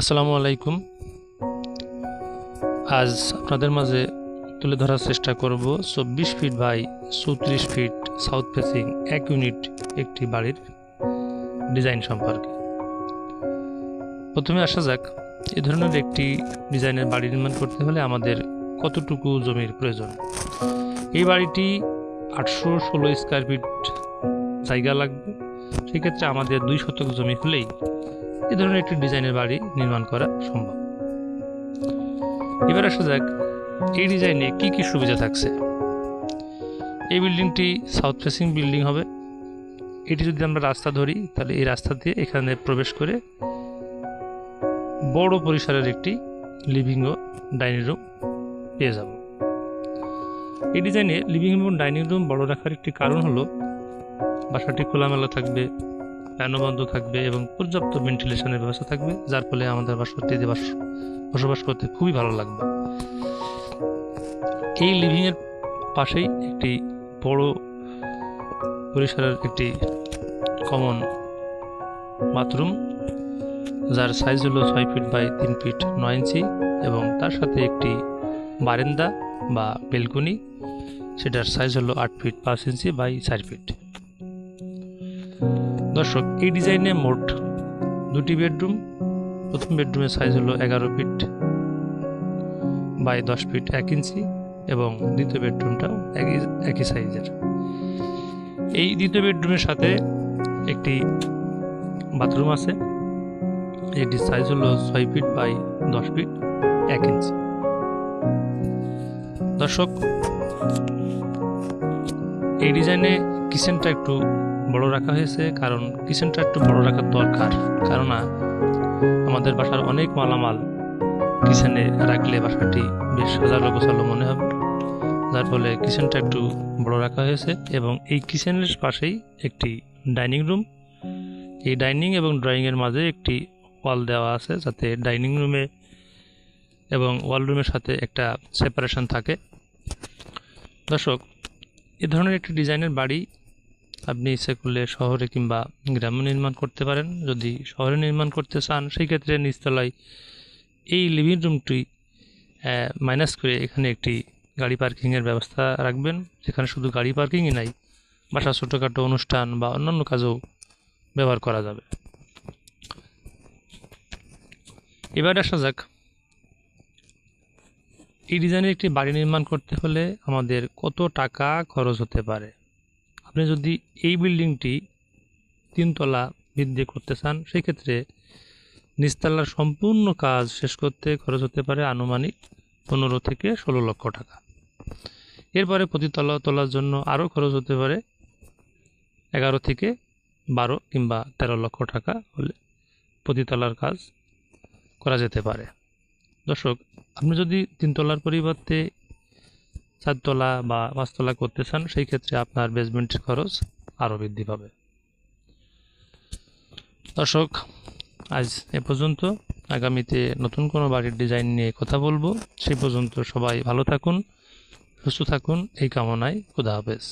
আসসালামু আলাইকুম। আজ আপনাদের মাঝে তুলে ধরার চেষ্টা করব চব্বিশ ফিট বাই চৌত্রিশ ফিট সাউথ ফেসিং এক ইউনিট একটি বাড়ির ডিজাইন সম্পর্কে। প্রথমে আসা যাক, এ ধরনের একটি ডিজাইনের বাড়ি নির্মাণ করতে হলে আমাদের কতটুকু জমির প্রয়োজন? এই বাড়িটি আটশো ষোলো স্কোয়ার ফিট জায়গা লাগবে। সেক্ষেত্রে আমাদের দুই শতক জমি হলেই এ ধরনের একটি ডিজাইনের বাড়ি নির্মাণ করা সম্ভব। এবার আসা যাক, এই ডিজাইনে কি কি সুবিধা থাকছে? এই বিল্ডিংটি সাউথ ফেসিং বিল্ডিং হবে। এটি যদি আমরা রাস্তা ধরি, তাহলে এই রাস্তা দিয়ে এখানে প্রবেশ করে বড় পরিসরের একটি লিভিং ও ডাইনিং রুম পেয়ে যাব। এই ডিজাইনে লিভিং রুম এবং ডাইনিং রুম বড় রাখার একটি কারণ হলো, বাসাটি খোলামেলা থাকবে ফ্যানও বন্ধ থাকবে এবং পর্যাপ্ত ভেন্টিলেশনের ব্যবস্থা থাকবে, যার ফলে আমাদের বাসাটিতে বাস বসবাস করতে খুবই ভালো লাগবে। এই লিভিংয়ের পাশেই একটি বড় পরিসরের একটি কমন বাথরুম যার সাইজ হলো ছয় ফিট বাই তিন ফিট নয় ইঞ্চি এবং তার সাথে একটি বারেন্দা বা বেলকুনি সেটার সাইজ হলো আট ফিট পাঁচ ইঞ্চি বাই চার ফিট দর্শক, এই ডিজাইনে মোট দুটি বেডরুম। প্রথম বেডরুমের সাইজ হলো এগারো ফিট বাই দশ ফিট এক ইঞ্চি এবং দ্বিতীয় বেডরুমটাও একই একই সাইজের এই দ্বিতীয় বেডরুমের সাথে একটি বাথরুম আছে। এটির সাইজ হলো ছয় ফিট বাই দশ ফিট এক ইঞ্চি। দর্শক, এই ডিজাইনে কিচেনটা একটু বড় রাখা হয়েছে, কারণ কিচেনটা একটু বড় রাখার দরকার। কেননা আমাদের বাসার অনেক মালামাল কিচেনে রাখলে বাসাটি বেশ সাজালো গোছালো মনে হবে। যার ফলে কিচেনটা একটু বড় রাখা হয়েছে এবং এই কিচেনের পাশেই একটি ডাইনিং রুম। এই ডাইনিং এবং ড্রয়িংয়ের মাঝে একটি ওয়াল দেওয়া আছে যাতে ডাইনিং রুমে এবং ওয়াল রুমের সাথে একটা সেপারেশন থাকে। দর্শক, এ ধরনের একটি ডিজাইনের বাড়ি আপনি ইচ্ছে করলে শহরে কিংবা গ্রামে নির্মাণ করতে পারেন। যদি শহরে নির্মাণ করতে চান, সেই ক্ষেত্রে নিচতলায় এই লিভিং রুমটি মাইনাস করে এখানে একটি গাড়ি পার্কিংয়ের ব্যবস্থা রাখবেন, যেখানে শুধু গাড়ি পার্কিংই নাই, বাসা, ছোটোখাটো অনুষ্ঠান বা অন্যান্য কাজেও ব্যবহার করা যাবে। এবার আসা যাক, এই ডিজাইনের একটি বাড়ি নির্মাণ করতে হলে আমাদের কত টাকা খরচ হতে পারে? আপনি যদি এই বিল্ডিংটি তিনতলা বৃদ্ধি করতে চান, সেক্ষেত্রে নিচতলার সম্পূর্ণ কাজ শেষ করতে খরচ হতে পারে আনুমানিক পনেরো থেকে ষোলো লক্ষ টাকা। এরপরে প্রতিতলা তোলার জন্য আরও খরচ হতে পারে এগারো থেকে বারো কিংবা তেরো লক্ষ টাকা হলে প্রতিতলার কাজ করা যেতে পারে। দর্শক, আপনি যদি তিনতলার পরিবর্তে চারতলা বা পাঁচতলা করতে চান, সেই ক্ষেত্রে আপনার বেসমেন্টের খরচ আরও বৃদ্ধি পাবে। দর্শক, আজ এ পর্যন্ত। আগামীতে নতুন কোনো বাড়ির ডিজাইন নিয়ে কথা বলব। সেই পর্যন্ত সবাই ভালো থাকুন, সুস্থ থাকুন, এই কামনায় খুদা হাফেজ।